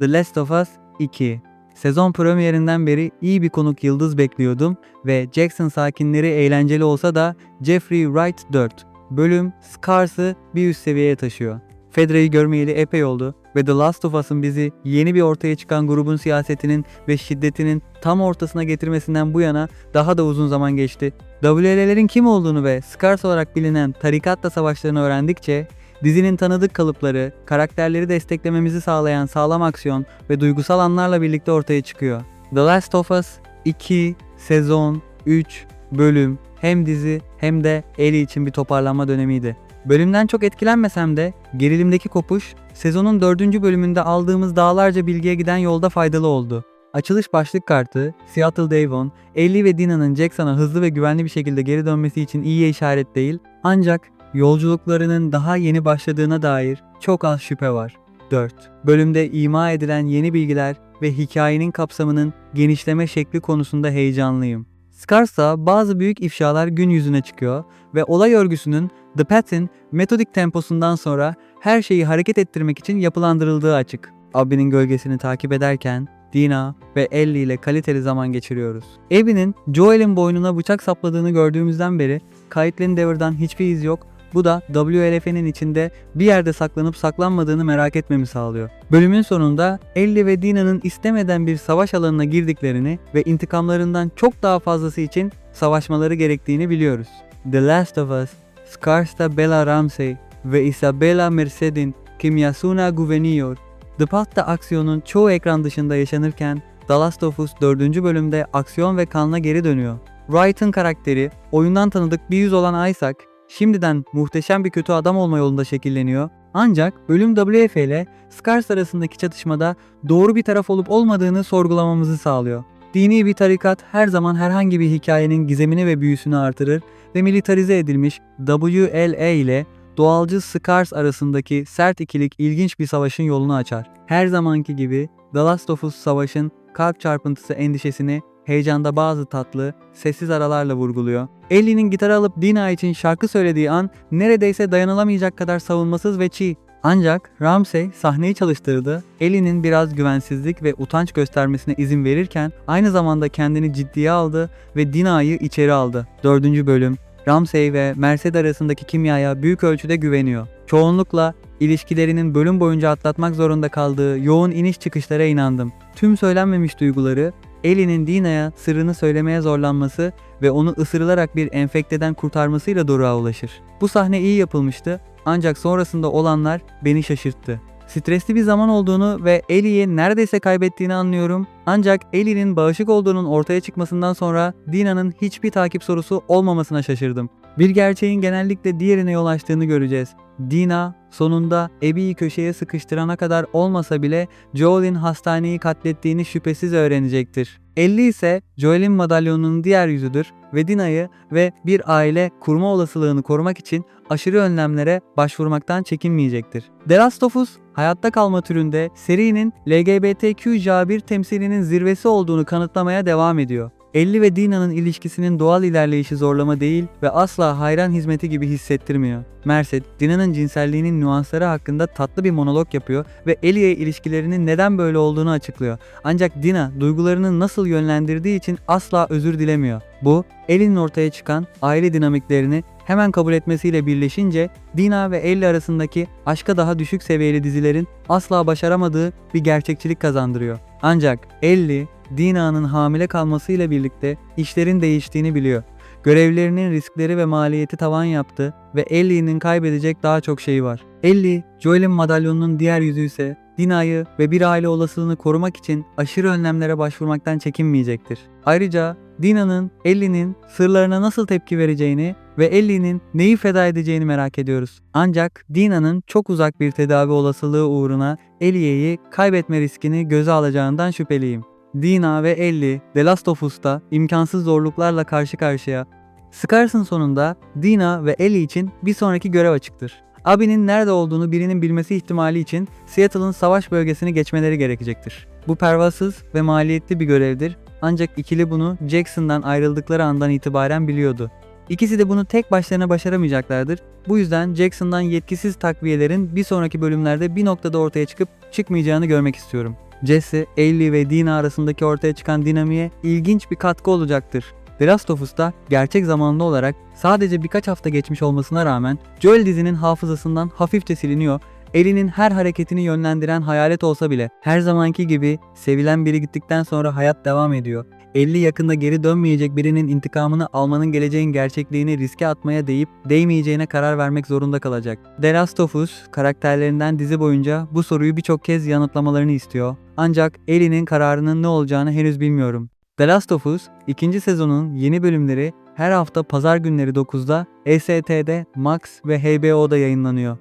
The Last of Us 2. Sezon premierinden beri iyi bir konuk yıldız bekliyordum ve Jackson sakinleri eğlenceli olsa da Jeffrey Wright 4 bölüm Scars'ı bir üst seviyeye taşıyor. Fedra'yı görmeyeli epey oldu ve The Last of Us'ın bizi yeni bir ortaya çıkan grubun siyasetinin ve şiddetinin tam ortasına getirmesinden bu yana daha da uzun zaman geçti. WL'lerin kim olduğunu ve Scars olarak bilinen tarikatla savaşlarını öğrendikçe dizinin tanıdık kalıpları, karakterleri desteklememizi sağlayan sağlam aksiyon ve duygusal anlarla birlikte ortaya çıkıyor. The Last of Us 2 sezon 3 bölüm hem dizi hem de Ellie için bir toparlanma dönemiydi. Bölümden çok etkilenmesem de gerilimdeki kopuş sezonun 4. bölümünde aldığımız dağlarca bilgiye giden yolda faydalı oldu. Açılış başlık kartı, Seattle Devon, Ellie ve Dina'nın Jackson'a hızlı ve güvenli bir şekilde geri dönmesi için iyiye işaret değil, ancak yolculuklarının daha yeni başladığına dair çok az şüphe var. 4. Bölümde ima edilen yeni bilgiler ve hikayenin kapsamının genişleme şekli konusunda heyecanlıyım. Scars'a bazı büyük ifşalar gün yüzüne çıkıyor ve olay örgüsünün The Path'in metodik temposundan sonra her şeyi hareket ettirmek için yapılandırıldığı açık. Abby'nin gölgesini takip ederken Dina ve Ellie ile kaliteli zaman geçiriyoruz. Abby'nin Joel'in boynuna bıçak sapladığını gördüğümüzden beri Kite Endeavor'dan hiçbir iz yok bu da WLF'nin içinde bir yerde saklanıp saklanmadığını merak etmemi sağlıyor. Bölümün sonunda Ellie ve Dina'nın istemeden bir savaş alanına girdiklerini ve intikamlarından çok daha fazlası için savaşmaları gerektiğini biliyoruz. The Last of Us, Scarsta Bella Ramsey ve Isabella Merced'in Kimyasuna Guveniyor, The Path'ta aksiyonun çoğu ekran dışında yaşanırken The Last of Us 4. bölümde aksiyon ve kanla geri dönüyor. Wright'ın karakteri, oyundan tanıdık bir yüz olan Isaac, şimdiden muhteşem bir kötü adam olma yolunda şekilleniyor. Ancak bölüm WF ile Scars arasındaki çatışmada doğru bir taraf olup olmadığını sorgulamamızı sağlıyor. Dini bir tarikat her zaman herhangi bir hikayenin gizemini ve büyüsünü artırır ve militarize edilmiş WLA ile doğalcı Scars arasındaki sert ikilik ilginç bir savaşın yolunu açar. Her zamanki gibi The Last of Us savaşın kalp çarpıntısı endişesini heyecanda bazı tatlı, sessiz aralarla vurguluyor. Ellie'nin gitarı alıp Dina için şarkı söylediği an neredeyse dayanılamayacak kadar savunmasız ve çiğ. Ancak Ramsey sahneyi çalıştırdı. Ellie'nin biraz güvensizlik ve utanç göstermesine izin verirken aynı zamanda kendini ciddiye aldı ve Dina'yı içeri aldı. 4. bölüm Ramsey ve Merced arasındaki kimyaya büyük ölçüde güveniyor. Çoğunlukla ilişkilerinin bölüm boyunca atlatmak zorunda kaldığı yoğun iniş çıkışlara inandım. Tüm söylenmemiş duyguları Ellie'nin Dina'ya sırrını söylemeye zorlanması ve onu ısırılarak bir enfekteden kurtarmasıyla Doruk'a ulaşır. Bu sahne iyi yapılmıştı ancak sonrasında olanlar beni şaşırttı. Stresli bir zaman olduğunu ve Ellie'yi neredeyse kaybettiğini anlıyorum. Ancak Ellie'nin bağışık olduğunun ortaya çıkmasından sonra Dina'nın hiçbir takip sorusu olmamasına şaşırdım. Bir gerçeğin genellikle diğerine yol açtığını göreceğiz. Dina sonunda Abby'yi köşeye sıkıştırana kadar olmasa bile Joel'in hastaneyi katlettiğini şüphesiz öğrenecektir. Ellie ise Joel'in madalyonunun diğer yüzüdür ve Dina'yı ve bir aile kurma olasılığını korumak için aşırı önlemlere başvurmaktan çekinmeyecektir. The Last of Us, hayatta kalma türünde serinin LGBTQ1 temsilinin zirvesi olduğunu kanıtlamaya devam ediyor. Ellie ve Dina'nın ilişkisinin doğal ilerleyişi zorlama değil ve asla hayran hizmeti gibi hissettirmiyor. Merced, Dina'nın cinselliğinin nüansları hakkında tatlı bir monolog yapıyor ve Ellie'ye ilişkilerinin neden böyle olduğunu açıklıyor. Ancak Dina duygularını nasıl yönlendirdiği için asla özür dilemiyor. Bu, Ellie'nin ortaya çıkan aile dinamiklerini hemen kabul etmesiyle birleşince Dina ve Ellie arasındaki aşka daha düşük seviyeli dizilerin asla başaramadığı bir gerçekçilik kazandırıyor. Ancak Ellie, Dina'nın hamile kalmasıyla birlikte işlerin değiştiğini biliyor. Görevlerinin riskleri ve maliyeti tavan yaptı ve Ellie'nin kaybedecek daha çok şeyi var. Ellie, Joel'in madalyonunun diğer yüzü ise Dina'yı ve bir aile olasılığını korumak için aşırı önlemlere başvurmaktan çekinmeyecektir. Ayrıca Dina'nın Ellie'nin sırlarına nasıl tepki vereceğini ve Ellie'nin neyi feda edeceğini merak ediyoruz. Ancak Dina'nın çok uzak bir tedavi olasılığı uğruna Ellie'yi kaybetme riskini göze alacağından şüpheliyim. Dina ve Ellie The Last of Us'ta imkansız zorluklarla karşı karşıya. Scars'ın sonunda Dina ve Ellie için bir sonraki görev açıktır. Abby'nin nerede olduğunu birinin bilmesi ihtimali için Seattle'ın savaş bölgesini geçmeleri gerekecektir. Bu pervasız ve maliyetli bir görevdir ancak ikili bunu Jackson'dan ayrıldıkları andan itibaren biliyordu. İkisi de bunu tek başlarına başaramayacaklardır. Bu yüzden Jackson'dan yetkisiz takviyelerin bir sonraki bölümlerde bir noktada ortaya çıkıp çıkmayacağını görmek istiyorum. Jesse, Ellie ve Dina arasındaki ortaya çıkan dinamiğe ilginç bir katkı olacaktır. The Last of Us'ta gerçek zamanlı olarak sadece birkaç hafta geçmiş olmasına rağmen Joel dizinin hafızasından hafifçe siliniyor. Ellie'nin her hareketini yönlendiren hayalet olsa bile her zamanki gibi sevilen biri gittikten sonra hayat devam ediyor. Ellie yakında geri dönmeyecek birinin intikamını almanın geleceğin gerçekliğini riske atmaya değip değmeyeceğine karar vermek zorunda kalacak. The Last of Us karakterlerinden dizi boyunca bu soruyu birçok kez yanıtlamalarını istiyor. Ancak Ellie'nin kararının ne olacağını henüz bilmiyorum. The Last of Us 2. sezonun yeni bölümleri her hafta pazar günleri 9'da ST'de, Max ve HBO'da yayınlanıyor.